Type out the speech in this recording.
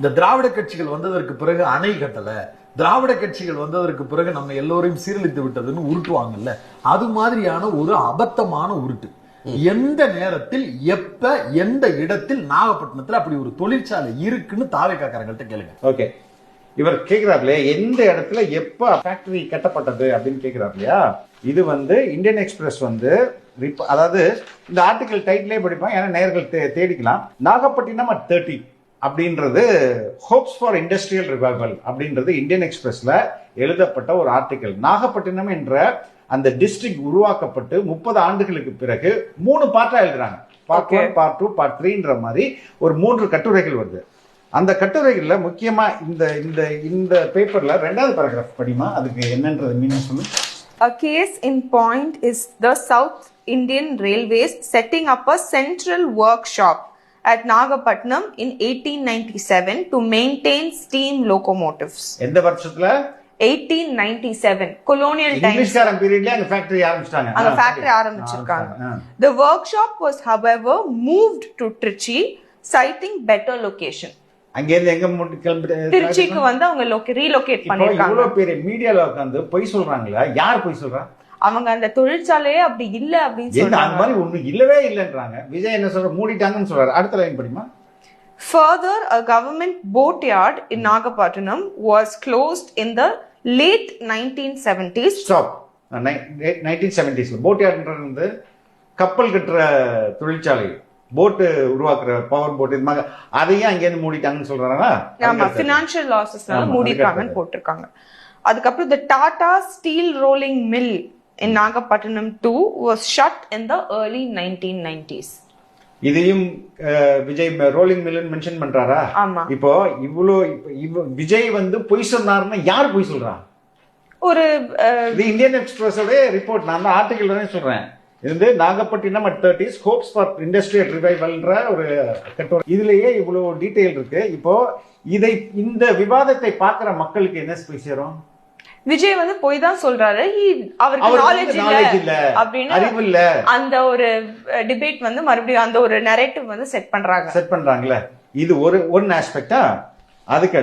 இந்த திராவிட கட்சிகள் வந்ததற்கு பிறகு அணை கட்டல. திராவிட கட்சிகள் வந்ததற்கு பிறகு நம்ம எல்லோரையும் சீரழித்து விட்டதுன்னு உருட்டுவாங்கல்ல. அது மாதிரியான ஒரு அபத்தமான உருட்டு. எந்த நேரத்தில் எப்ப எந்த இடத்தில் நாகப்பட்டினத்துல அப்படி ஒரு தொழிற்சாலை இருக்குன்னு தாவேக்காரங்கள்ட்ட கேளுங்க. ஓகே. இவர் கேக்குறாருலே எந்த இடத்துல எப்ப ஃபேக்டரி கட்டப்பட்டது அப்படின்னு கேக்குறாரு இல்லையா இது வந்து இந்தியன் எக்ஸ்பிரஸ் வந்து அதாவது இந்த ஆர்டிகல் டைட்டிலே படிப்பான் ஏன்னா நேர்கள் தே- தேடிக்கலாம். நாகப்பட்டினம் அட் தேர்ட்டி அப்படின்றது ஹோப்ஸ் ஃபார் இண்டஸ்ட்ரியல் ரிவைவல் அப்படின்றது இந்தியன் எக்ஸ்பிரஸ்ல எழுதப்பட்ட ஒரு ஆர்டிகல் நாகப்பட்டினம் என்ற அந்த டிஸ்ட்ரிக்ட் உருவாக்கப்பட்டு முப்பது ஆண்டுகளுக்கு பிறகு மூணு பார்ட்டா எழுதுறாங்க. Part one part two part த்ரீன்ற மாதிரி ஒரு மூன்று கட்டுரைகள் வருது. அந்த கட்டுரைகள்ல முக்கியமா இந்த இந்த இந்த பேப்பர்ல ரெண்டாவது பேராகிராஃப் படிமா? அதுக்கு என்னன்றது மீனிங் சொல்லு. A case in point is the South Indian Railways setting up a central workshop. At Nagapatnam in 1897 to maintain steam locomotives. எந்த வருஷத்துல 1897 colonial times இங்கிலீஷ்காரன் பீரியட்ல அங்க ஃபேக்டரி ஆரம்பிச்சிட்டாங்க அங்க ஆ, ஃபேக்டரி சரி. ஆரம்பிச்சிருக்காங்க. The workshop was however moved to Trichy citing better location. அங்க இருந்து எங்க கிளம்பிட்டு திருச்சிக்கு வந்து அவங்க ரீலோகேட் பண்ணிருக்காங்க இவ்வளவு பெரிய மீடியால உட்காந்து பொய் சொல்றாங்களா யார் பொய் சொல்றா அவங்க அந்த தொழிற்சாலையே அப்படி இல்ல அப்படின்னு எந்த அந்த சொல்றாங்க. மாதிரி ஒண்ணு இல்லவே இல்லைன்றாங்க. விஜய் என்ன சொல்ற மூடிட்டாங்கன்னு சொல்றாரு. அடுத்த லைன் படிமா? Further, a government boatyard in Nagapattinam was closed in the late 1970s. Stop nineteen செவன்டிஸ்ல boat யார்ன்றது வந்து கப்பல் கட்டுற தொழிற்சாலை. போட்டு உருவாக்குற பவர் போட் இது மாதிரி. அதையும் அங்கேருந்து மூடிட்டாங்கன்னு சொல்றாங்களா? ஆமா ஃபினான்ஷியல் லாசஸ்னால அதுக்கு போட்டிருக்காங்க. அதுக்கப்புறம் the Tata Steel Rolling Mill in Nagapattinam too was shut in the early 1990s. இதையும் விஜய் ரோலிங் மில்லுன்னு மென்ஷன் பண்றாரா. இப்போ இவ்வளோ விஜய் வந்து பொய் சொன்னாருன்னா யார் பொய் சொல்றா? ஒரு இந்தியன் எக்ஸ்பிரஸோட ரிப்போர்ட் நான் தான் ஆர்டிகல் தானே சொல்றேன். இது Nagapattinam at thirties hopes for industrial ரிவைவல்ன்ற ஒரு கட்டுரை. இதுலயே இவ்வளவு டீடைல் இருக்கு. இப்போ இதை இந்த விவாதத்தை பார்க்குற மக்களுக்கு என்ன போய் சேரும்? விஜய் வந்து போய் தான் சொல்றாரு. அவருக்கு நாலேஜ் இல்ல அப்படின்னு அந்த ஒரு டிபேட் வந்து மறுபடியும் அந்த ஒரு நரேட்டிவ் வந்து செட் பண்றாங்க. செட் பண்றாங்கல்ல இது ஒரு ஒன் ஆஸ்பெக்டா அதுக்கு